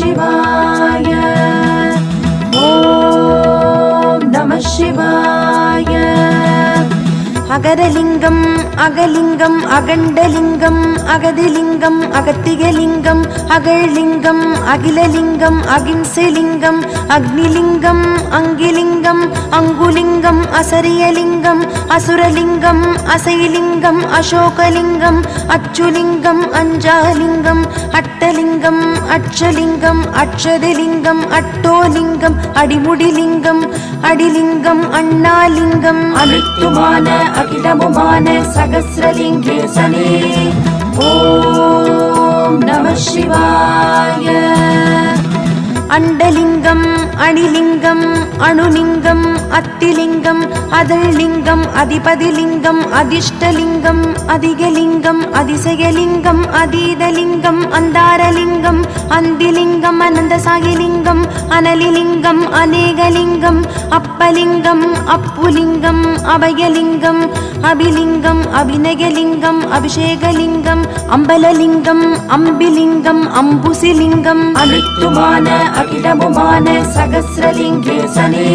Shiva. அகரலிங்கம் அகலிங்கம் அகண்டலிங்கம் அகதிலிங்கம் அகத்திகலிங்கம் அகழ்லிங்கம் அகிலலிங்கம் அகிம்சலிங்கம் Agnilingam அங்கிலிங்கம் அங்குலிங்கம் அசரியலிங்கம் அசுரலிங்கம் அசைலிங்கம் அசோகலிங்கம் அச்சுலிங்கம் அஞ்சாலிங்கம் அட்டலிங்கம் அச்சலிங்கம் அட்சதிலிங்கம் அட்டோலிங்கம் அடிமுடிலிங்கம் அடிலிங்கம் அண்ணாலிங்கம். அனைத்துமான அகிலமுமான சகசிரலிங்கேசனே. ஓம் நம சிவாய. அண்டலிங்கம் அணிலிங்கம் அணுலிங்கம் அத்திலிங்கம் அதழ்லிங்கம் அதிபதிலிங்கம் அதிர்ஷ்டலிங்கம் அதிகலிங்கம் அதிசயலிங்கம் அதீதலிங்கம் நந்திலிங்கம் அனந்த சாகிலிங்கம் அனலிலிங்கம் அநேகலிங்கம் அப்பலிங்கம் அப்புலிங்கம் அபயலிங்கம் அபிலிங்கம் அபிநயலிங்கம் அபிஷேகலிங்கம் அம்பலலிங்கம் அம்பிலிங்கம் அம்புசிலிங்கம். அமித்துமான அகிலமுமான சகசிரலிங்கேசனே.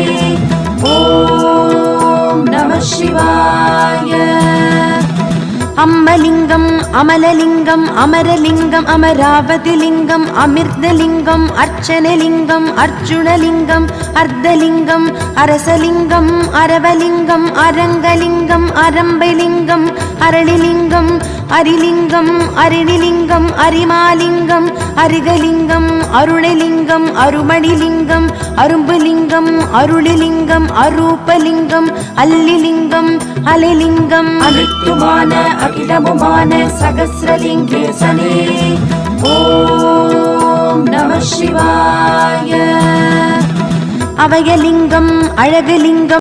ஓம் நம சிவாய அம்மலிங்கம் அமலலிங்கம் அமரலிங்கம் அமராவதிலிங்கம் அமிர்தலிங்கம் அர்ச்சனலிங்கம் அர்ஜுனலிங்கம் அர்த்தலிங்கம் அரசலிங்கம் அரவலிங்கம் அரங்கலிங்கம் அரம்பலிங்கம் அரளிலிங்கம் அரிலிங்கம் அரிணிலிங்கம் அரிமாலிங்கம் அரிகலிங்கம் அருணலிங்கம் அருமணிலிங்கம் அரும்புலிங்கம் அருளிலிங்கம் அரூபலிங்கம் அல்லிலிங்கம் அலைலிங்கம். அனைத்துமான அகிலமுமான சகசிரலிங்கேசனே ஓம் நம சிவாய. அவயலிங்கம் அழகலிங்கம்